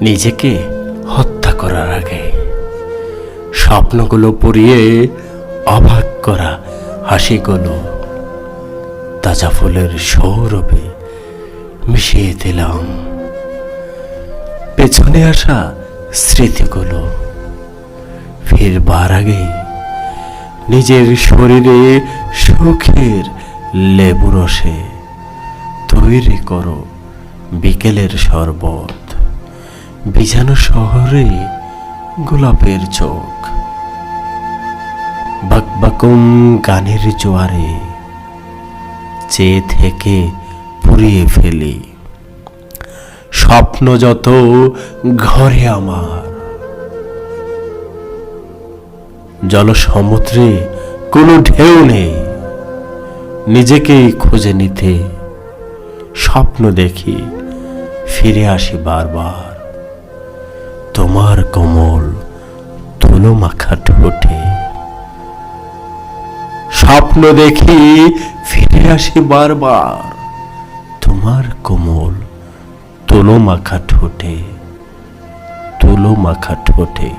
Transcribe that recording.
নিজেকে হত্যা করার আগে স্বপ্নগুলো পুড়িয়ে অবাক করা হাসিগুলো তাজা ফুলের সৌরভে মিশিয়ে দিলাম। পেছনে আসা স্মৃতিগুলো ফিরবার আগে নিজের শরীরে সুখের লেবু রসে তৈরি করো বিকেলের শরবত। বিজানো শহরে গোলাপের চোখ। বাকবাকুম গানের জোয়ারে চেয়ে থেকে পুড়িয়ে ফেলি। স্বপ্ন যত ঘরে আমার। জলসমুদ্রে কোনো ঢেউ নেই। নিজেকেই খুঁজে নিতে স্বপ্ন দেখি, ফিরে আসি বারবার। তোমার কোমল তুলো মাখা ঠোঁটে। স্বপ্ন দেখি ফিরে আসি বারবার তোমার কোমল তুলো মাখা ঠোঁটে তুলো মাখা ঠোঁটে।